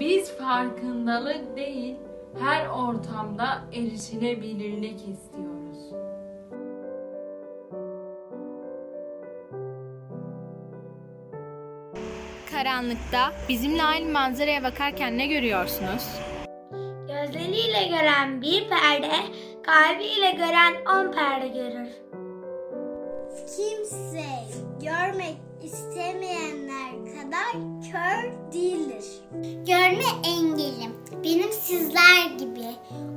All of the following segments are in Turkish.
Biz farkındalık değil, her ortamda erişilebilirlik istiyoruz. Karanlıkta bizimle aynı manzaraya bakarken ne görüyorsunuz? Gözleriyle gören bir perde, kalbiyle gören on perde görür. Kimse görmek istemeyenler kadar kör değildir. Görme engelim benim sizler gibi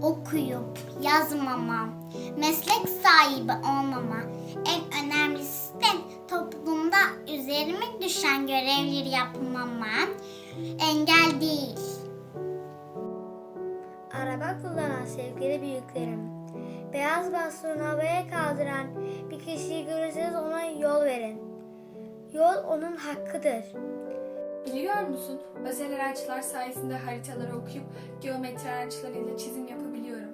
okuyup yazmamam, meslek sahibi olmama, en önemlisi de toplumda üzerime düşen görevleri yapmama engel değil. Araba kullanan sevgili büyüklerim, beyaz bastonu havaya kaldıran bir kişiyi görürseniz ona yol verin. Yol onun hakkıdır. Biliyor musun? Özel araçlar sayesinde haritaları okuyup geometri araçlarıyla çizim yapabiliyorum.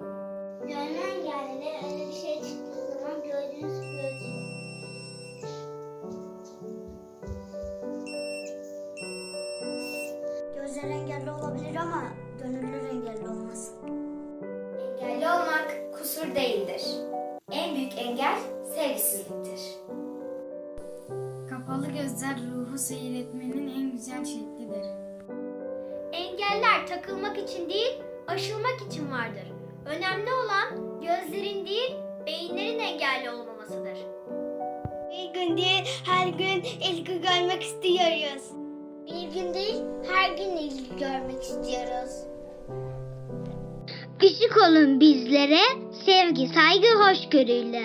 Görme engelliler öyle bir şey çıktığı zaman gördüğünüz gözü. Gözler engelli olabilir ama gönüllü engelli olmaz. Engelli olmak kusur değildir. En büyük engel sevgisizliktir. Kapalı gözler ruhu seyretmenin en güzel şeklidir. Engeller takılmak için değil, aşılmak için vardır. Önemli olan gözlerin değil, beyinlerin engelli olmamasıdır. Bir gün değil, her gün ilgi görmek istiyoruz. Bir gün değil her gün ilgi görmek istiyoruz. Küçük olun bizlere, sevgi, saygı, hoşgörüyle.